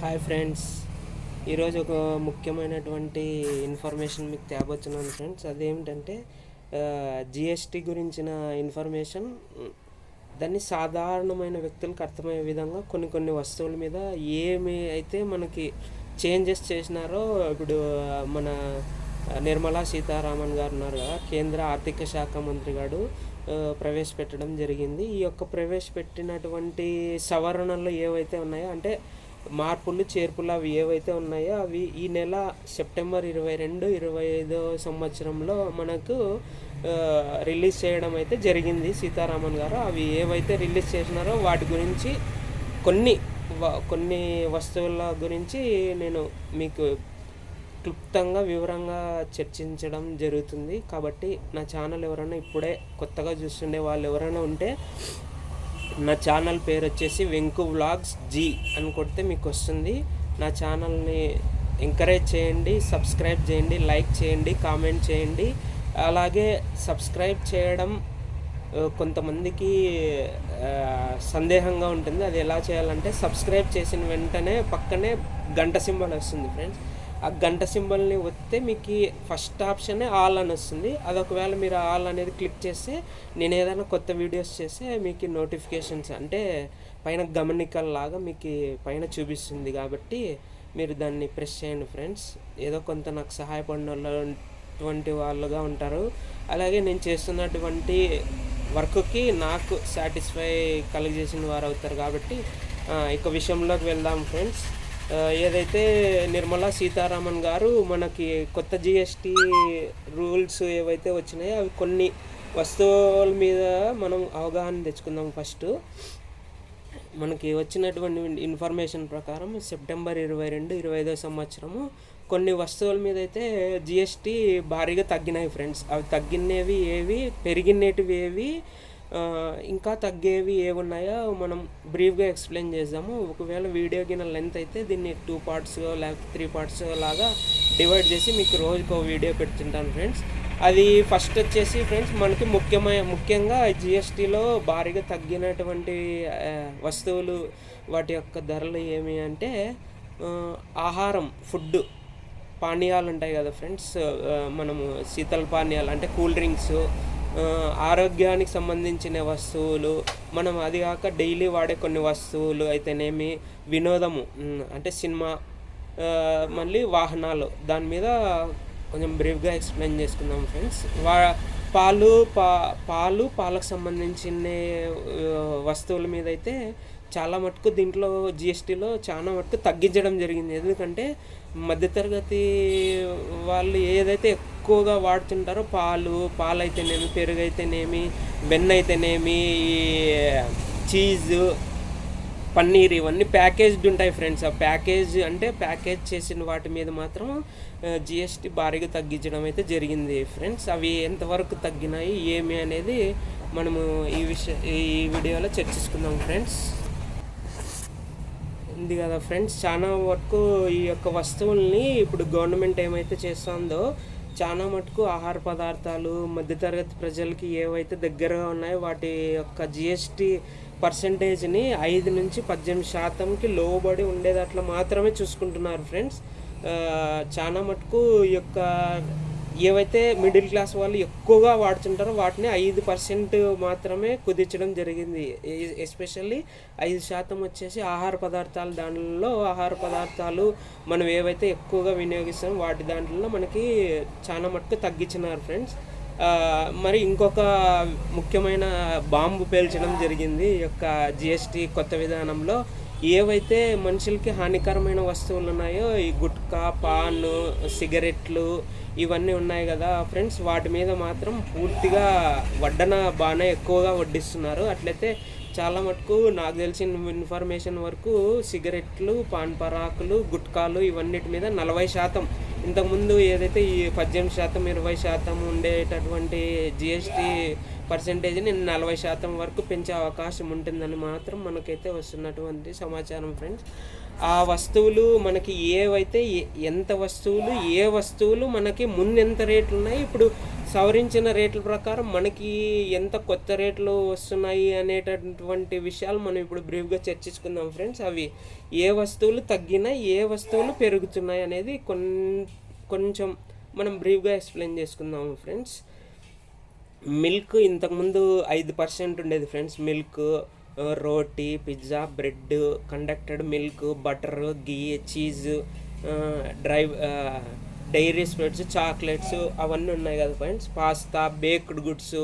Hi friends ఈరోజు ఒక ముఖ్యమైనటువంటి ఇన్ఫర్మేషన్ మీకు తేబోతున్నాను ఫ్రెండ్స్ అదేమిటంటే జిఎస్టీ గురించిన ఇన్ఫర్మేషన్ దాన్ని సాధారణమైన వ్యక్తులకు అర్థమయ్యే విధంగా కొన్ని కొన్ని వస్తువుల మీద ఏమి అయితే మనకి చేంజెస్ చేసినారో ఇప్పుడు మన నిర్మలా సీతారామన్ గారు ఉన్నారు కదా కేంద్ర ఆర్థిక శాఖ మంత్రి గారు ప్రవేశపెట్టడం జరిగింది. ఈ యొక్క ప్రవేశపెట్టినటువంటి సవరణలు ఏవైతే ఉన్నాయో అంటే మార్పులు చేర్పులు అవి ఏవైతే ఉన్నాయో అవి ఈ నెల సెప్టెంబర్ ఇరవై రెండు ఇరవై ఐదో సంవత్సరంలో మనకు రిలీజ్ చేయడం అయితే జరిగింది సీతారామన్ గారు. అవి ఏవైతే రిలీజ్ చేసినారో వాటి గురించి కొన్ని వ- కొన్ని వస్తువుల గురించి నేను మీకు క్లుప్తంగా వివరంగా చర్చించడం జరుగుతుంది. కాబట్టి నా ఛానల్ ఎవరైనా ఇప్పుడే కొత్తగా చూస్తుండే వాళ్ళు ఎవరైనా ఉంటే నా ఛానల్ పేరు వచ్చేసి వెంకు వ్లాగ్స్ జీ అని కొడితే మీకు వస్తుంది. నా ఛానల్ని ఎంకరేజ్ చేయండి సబ్స్క్రైబ్ చేయండి లైక్ చేయండి కామెంట్ చేయండి. అలాగే సబ్స్క్రైబ్ చేయడం కొంతమందికి సందేహంగా ఉంటుంది. అది ఎలా చేయాలంటే సబ్స్క్రైబ్ చేసిన వెంటనే పక్కనే గంట సింబల్ వస్తుంది ఫ్రెండ్స్ ఆ గంట సింబల్ని వస్తే మీకు ఫస్ట్ ఆప్షనే ఆల్ అని వస్తుంది. అది ఒకవేళ మీరు ఆల్ అనేది క్లిక్ చేస్తే నేను ఏదైనా కొత్త వీడియోస్ చేస్తే మీకు నోటిఫికేషన్స్ అంటే పైన గమనికల్లాగా మీకు పైన చూపిస్తుంది కాబట్టి మీరు దాన్ని ప్రెస్ చేయండి ఫ్రెండ్స్. ఏదో కొంత నాకు సహాయపడిన వాళ్ళు వాళ్ళుగా ఉంటారు. అలాగే నేను చేస్తున్నటువంటి వర్క్కి నాకు సాటిస్ఫై కలిగజేసిన వారు అవుతారు కాబట్టి ఇక విషయంలోకి వెళ్దాం ఫ్రెండ్స్. ఏదైతే నిర్మలా సీతారామన్ గారు మనకి కొత్త జిఎస్టీ రూల్స్ ఏవైతే వచ్చినాయో అవి కొన్ని వస్తువుల మీద మనం అవగాహన తెచ్చుకుందాం ఫస్ట్. మనకి వచ్చినటువంటి ఇన్ఫర్మేషన్ ప్రకారం సెప్టెంబర్ ఇరవై రెండు ఇరవై ఐదో సంవత్సరము కొన్ని వస్తువుల మీద అయితే జిఎస్టీ భారీగా తగ్గినాయి ఫ్రెండ్స్. అవి తగ్గినవి ఏవి పెరిగినవి ఏవి ఇంకా తగ్గేవి ఏమున్నాయో మనం బ్రీఫ్గా ఎక్స్ప్లెయిన్ చేద్దాము. ఒకవేళ వీడియో గిన లెంత్ అయితే దీన్ని టూ పార్ట్స్ లేకపోతే త్రీ పార్ట్స్ లాగా డివైడ్ చేసి మీకు రోజుకు ఒక వీడియో పెడుతుంటాను ఫ్రెండ్స్. అది ఫస్ట్ వచ్చేసి ఫ్రెండ్స్ మనకి ముఖ్యమైన ముఖ్యంగా జిఎస్టీలో భారీగా తగ్గినటువంటి వస్తువులు వాటి యొక్క ధరలు ఏమి అంటే ఆహారం ఫుడ్ పానీయాలు ఉంటాయి కదా ఫ్రెండ్స్. మనము శీతల పానీయాలు అంటే కూల్ డ్రింక్స్ ఆరోగ్యానికి సంబంధించిన వస్తువులు మనం అది కాక డైలీ వాడే కొన్ని వస్తువులు అయితేనేమి వినోదము అంటే సినిమా మళ్ళీ వాహనాలు. దాని మీద కొంచెం బ్రీఫ్గా ఎక్స్ప్లెయిన్ చేసుకుందాం ఫ్రెండ్స్. వా పాలు పా పాలు పాలకు సంబంధించిన వస్తువుల మీద అయితే చాలా మటుకు దీంట్లో జిఎస్టీలో చాలా మటుకు తగ్గించడం జరిగింది. ఎందుకంటే మధ్యతరగతి వాళ్ళు ఏదైతే ఎక్కువగా వాడుతుంటారో పాలు పాలు అయితేనేమి పెరుగు అయితేనేమి వెన్న అయితేనేమి చీజ్ పన్నీర్ ఇవన్నీ ప్యాకేజ్డ్ ఉంటాయి ఫ్రెండ్స్. ఆ ప్యాకేజ్ అంటే ప్యాకేజ్ చేసిన వాటి మీద మాత్రం జిఎస్టీ భారీగా తగ్గించడం అయితే జరిగింది ఫ్రెండ్స్. అవి ఎంతవరకు తగ్గినాయి ఏమి అనేది మనము ఈ విషయ ఈ వీడియోలో చర్చించుకుందాం ఫ్రెండ్స్. ఉంది కదా ఫ్రెండ్స్. చాలా వరకు ఈ యొక్క వస్తువుల్ని ఇప్పుడు గవర్నమెంట్ ఏమైతే చేస్తుందో చాలా మటుకు ఆహార పదార్థాలు మధ్యతరగతి ప్రజలకి ఏవైతే దగ్గరగా ఉన్నాయో వాటి యొక్క జిఎస్టీ పర్సంటేజ్ని ఐదు నుంచి పద్దెనిమిది శాతంకి లోబడి ఉండేదట్లా మాత్రమే చూసుకుంటున్నారు ఫ్రెండ్స్. చాలా మటుకు ఈ యొక్క ఏవైతే మిడిల్ క్లాస్ వాళ్ళు ఎక్కువగా వాడుతుంటారో వాటిని ఐదు పర్సెంట్ మాత్రమే కుదించడం జరిగింది. ఎస్పెషల్లీ ఐదు శాతం వచ్చేసి ఆహార పదార్థాలు దాంట్లో ఆహార పదార్థాలు మనం ఏవైతే ఎక్కువగా వినియోగిస్తామో వాటి దాంట్లో మనకి చాలా మటుకు తగ్గించినారు ఫ్రెండ్స్. మరి ఇంకొక ముఖ్యమైన బాంబు పేల్చడం జరిగింది ఈ యొక్క జిఎస్టీ కొత్త విధానంలో. ఏవైతే మనుషులకి హానికరమైన వస్తువులు ఉన్నాయో ఈ గుట్కా పాన్ సిగరెట్లు ఇవన్నీ ఉన్నాయి కదా ఫ్రెండ్స్. వాటి మీద మాత్రం పూర్తిగా వడ్డన బాగానే ఎక్కువగా వడ్డిస్తున్నారు. అట్లయితే చాలా మటుకు నాకు తెలిసిన ఇన్ఫర్మేషన్ వరకు సిగరెట్లు పాన్ పరాకులు గుట్కాలు ఇవన్నిటి మీద నలభై శాతం. ఇంతకుముందు ఏదైతే ఈ పద్దెనిమిది శాతం ఇరవై శాతం ఉండేటటువంటి జిఎస్టీ పర్సంటేజ్ని నలభై శాతం వరకు పెంచే అవకాశం ఉంటుందని మాత్రం మనకైతే వస్తున్నటువంటి సమాచారం ఫ్రెండ్స్ ఆ వస్తువులు మనకి ఏవైతే ఎంత వస్తువులు ఏ వస్తువులు మనకి ముందు ఎంత రేట్లు ఉన్నాయి ఇప్పుడు సవరించిన రేట్ల ప్రకారం మనకి ఎంత కొత్త రేట్లు వస్తున్నాయి అనేటటువంటి విషయాలు మనం ఇప్పుడు బ్రీఫ్గా చర్చించుకుందాం ఫ్రెండ్స్ అవి ఏ వస్తువులు తగ్గినాయి ఏ వస్తువులు పెరుగుతున్నాయి అనేది కొన్ కొంచెం మనం బ్రీఫ్గా ఎక్స్ప్లెయిన్ చేసుకుందాము ఫ్రెండ్స్ మిల్క్ ఇంతకుముందు ఐదు పర్సెంట్ ఉండేది friends. Milk roti pizza bread conducted milk butter ghee cheese dry dairy spreads chocolates అవన్నీ ఉన్నాయి కదా ఫ్రెండ్స్. పాస్తా బేక్డ్ గుడ్స్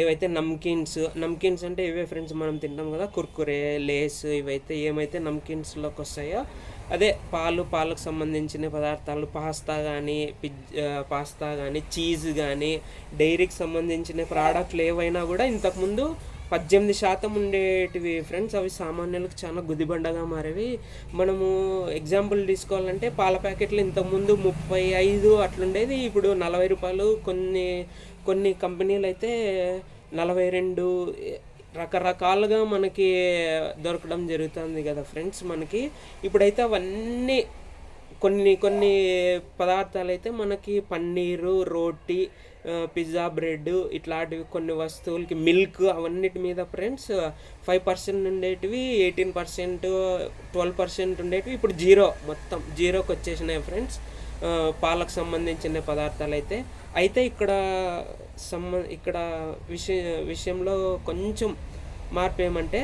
ఏవైతే నమ్కిన్స్ నమ్కిన్స్ అంటే ఇవే ఫ్రెండ్స్ మనం తింటాం కదా. కుర్కురే లేస్ ఇవైతే ఏమైతే నమ్కిన్స్లోకి వస్తాయో అదే పాలు పాలకు సంబంధించిన పదార్థాలు పాస్తా కానీ పిజ్ పాస్తా కానీ చీజ్ కానీ డైరీకి సంబంధించిన ప్రోడక్ట్లు ఏవైనా కూడా ఇంతకుముందు పద్దెనిమిది శాతం ఉండేటివి ఫ్రెండ్స్ అవి సామాన్యులకు చాలా గుదిబండగా మారేవి. మనము ఎగ్జాంపుల్ తీసుకోవాలంటే పాల ప్యాకెట్లు ఇంతకుముందు ముప్పై ఐదు అట్లుండేది ఇప్పుడు నలభై రూపాయలు. కొన్ని కొన్ని కంపెనీలు అయితే నలభై రెండు రకరకాలుగా మనకి దొరకడం జరుగుతుంది కదా ఫ్రెండ్స్ మనకి. ఇప్పుడైతే అవన్నీ కొన్ని కొన్ని పదార్థాలు అయితే మనకి పన్నీరు రోటీ పిజ్జా బ్రెడ్ ఇట్లాంటివి కొన్ని వస్తువులకి మిల్క్ అవన్నిటి మీద ఫ్రెండ్స్ ఫైవ్ పర్సెంట్ ఉండేటివి ఎయిటీన్ పర్సెంట్ ట్వెల్వ్ పర్సెంట్ ఉండేటివి. ఇప్పుడు జీరో మొత్తం జీరోకి వచ్చేసినాయి ఫ్రెండ్స్. పాలకు సంబంధించిన పదార్థాలు అయితే అయితే ఇక్కడ సంబ ఇక్కడ విషయ విషయంలో కొంచెం మార్పు ఏమంటే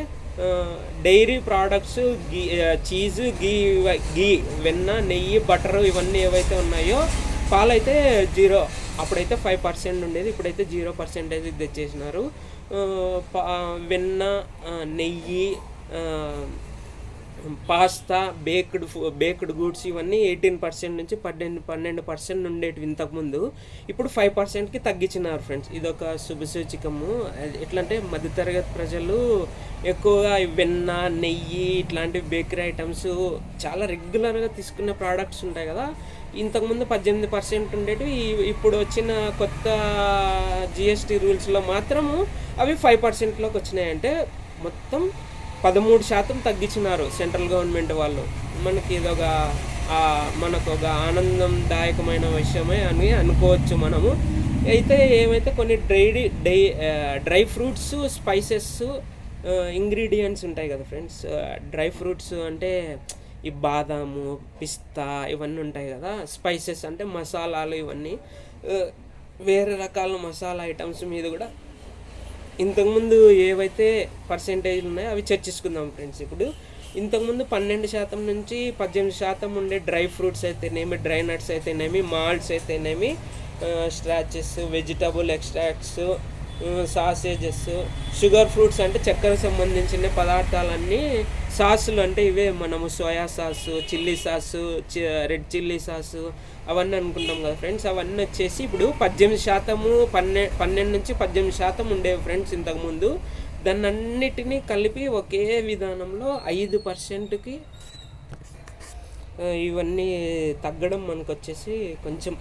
dairy products ghee cheese ghee ghee వెన్న నెయ్యి బటర్ ఇవన్నీ ఏవైతే ఉన్నాయో పాలైతే జీరో. అప్పుడైతే ఫైవ్ పర్సెంట్ ఉండేది ఇప్పుడైతే జీరో పర్సెంటేజ్ తెచ్చేసినారు. వెన్న నెయ్యి పాస్తా బేక్డ్ బేక్డ్ గుడ్స్ ఇవన్నీ ఎయిటీన్ పర్సెంట్ నుంచి పన్నెండు పన్నెండు పర్సెంట్ ఉండేటివి ఇంతకుముందు ఇప్పుడు ఫైవ్ పర్సెంట్కి తగ్గించినారు ఫ్రెండ్స్. ఇదొక శుభసూచికము అంటే మధ్యతరగతి ప్రజలు ఎక్కువగా వెన్న నెయ్యి ఇట్లాంటి బేకరీ ఐటమ్స్ చాలా రెగ్యులర్గా తీసుకునే ప్రోడక్ట్స్ ఉంటాయి కదా. ఇంతకుముందు పద్దెనిమిది పర్సెంట్ ఉండేటివి. ఇప్పుడు వచ్చిన కొత్త జిఎస్టీ రూల్స్లో మాత్రము అవి ఫైవ్ పర్సెంట్లోకి వచ్చినాయంటే మొత్తం పదమూడు శాతం తగ్గించినారు సెంట్రల్ గవర్నమెంట్ వాళ్ళు. మనకి ఇదొక మనకు ఒక ఆనందందాయకమైన విషయమే అని అనుకోవచ్చు మనము. అయితే ఏమైతే కొన్ని dry dry dry fruits spices ingredients ఉంటాయి కదా ఫ్రెండ్స్ డ్రై ఫ్రూట్స్ అంటే ఈ బాదాము పిస్తా ఇవన్నీ ఉంటాయి కదా. స్పైసెస్ అంటే మసాలాలు ఇవన్నీ. వేరే రకాల మసాలా ఐటమ్స్ మీద కూడా ఇంతకుముందు ఏవైతే పర్సెంటేజ్లు ఉన్నాయో అవి చర్చించుకుందాం ఫ్రెండ్స్ ఇప్పుడు ఇంతకుముందు పన్నెండు శాతం నుంచి పద్దెనిమిది శాతం ఉండే డ్రై ఫ్రూట్స్ అయితేనేమి డ్రై నట్స్ అయితేనేమి మాల్ట్స్ అయితేనేమి starches vegetable extracts sausages sugar fruits అంటే చక్కెర సంబంధించిన పదార్థాలన్నీ సాసులు అంటే ఇవే మనము soya sauce chilli sauce red chilli sauce అవన్నీ అనుకుంటాం కదా ఫ్రెండ్స్. అవన్నీ వచ్చేసి ఇప్పుడు పద్దెనిమిది శాతము పన్నె పన్నెండు నుంచి పద్దెనిమిది శాతం ఉండేవి ఫ్రెండ్స్ ఇంతకుముందు. దాన్ని అన్నిటినీ కలిపి ఒకే విధానంలో ఐదు పర్సెంట్కి ఇవన్నీ తగ్గడం మనకు వచ్చేసి కొంచెం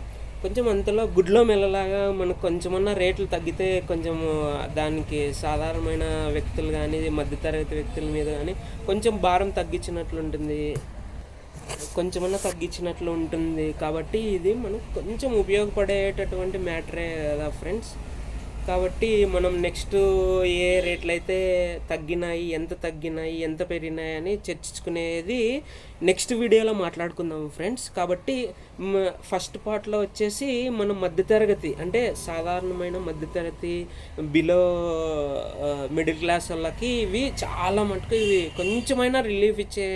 కొంచెం అంతలో గుడ్లో మెల్లలాగా మనకు కొంచెమన్నా రేట్లు తగ్గితే కొంచెం దానికి సాధారణమైన వ్యక్తులు కానీ మధ్యతరగతి వ్యక్తుల మీద కానీ కొంచెం భారం తగ్గించినట్లు ఉంటుంది. కొంచెమన్నా తగ్గించినట్లు ఉంటుంది. కాబట్టి ఇది మనకు కొంచెం ఉపయోగపడేటటువంటి మ్యాటరే కదా ఫ్రెండ్స్. కాబట్టి మనం నెక్స్ట్ ఏ రేట్లు అయితే తగ్గినాయి ఎంత తగ్గినాయి ఎంత పెరిగినాయి అని చర్చించుకునేది నెక్స్ట్ వీడియోలో మాట్లాడుకుందాం ఫ్రెండ్స్. కాబట్టి ఫస్ట్ పార్ట్లో వచ్చేసి మనం మధ్యతరగతి అంటే సాధారణమైన మధ్యతరగతి బిలో మిడిల్ క్లాస్ వాళ్ళకి ఇవి చాలా మటుకు ఇవి కొంచెమైనా రిలీఫ్ ఇచ్చే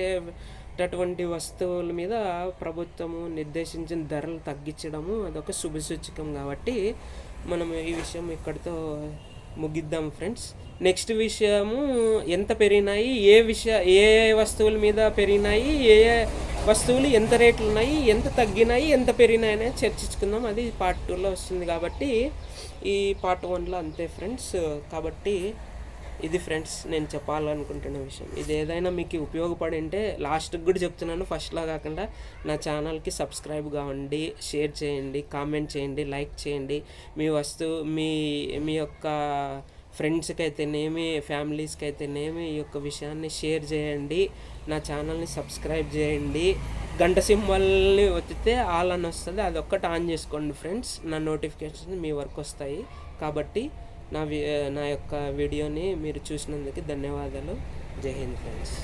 అటువంటి వస్తువుల మీద ప్రభుత్వము నిర్దేశించిన ధరలు తగ్గించడము అదొక శుభసూచకం కాబట్టి మనం ఈ విషయం ఇక్కడితో ముగిద్దాం ఫ్రెండ్స్. నెక్స్ట్ విషయము ఎంత పెరిగినాయి ఏ విషయ ఏ వస్తువుల మీద పెరిగినాయి ఏ వస్తువులు ఎంత రేట్లు ఉన్నాయి ఎంత తగ్గినాయి ఎంత పెరిగినాయి అనేది చర్చించుకుందాం. అది పార్ట్ టూలో వస్తుంది కాబట్టి ఈ పార్ట్ వన్లో అంతే ఫ్రెండ్స్. కాబట్టి ఇది ఫ్రెండ్స్ నేను చెప్పాలనుకుంటున్న విషయం. ఇది ఏదైనా మీకు ఉపయోగపడి ఉంటే లాస్ట్కి కూడా చెప్తున్నాను. ఫస్ట్లో కాకుండా నా ఛానల్కి సబ్స్క్రైబ్ కావండి షేర్ చేయండి కామెంట్ చేయండి లైక్ చేయండి. మీ వస్తువు మీ మీ యొక్క ఫ్రెండ్స్కి అయితేనేమి ఫ్యామిలీస్కి అయితేనేమి ఈ యొక్క విషయాన్ని షేర్ చేయండి. నా ఛానల్ని సబ్స్క్రైబ్ చేయండి. గంట సింబల్ని ఒత్తితే ఆల్ అని వస్తుంది. అది ఒక్కటి ఆన్ చేసుకోండి ఫ్రెండ్స్. నా నోటిఫికేషన్ మీ వర్క్ వస్తాయి. కాబట్టి నా వి నా యొక్క వీడియోని మీరు చూసినందుకు ధన్యవాదాలు. జై హింద్ ఫ్రెండ్స్.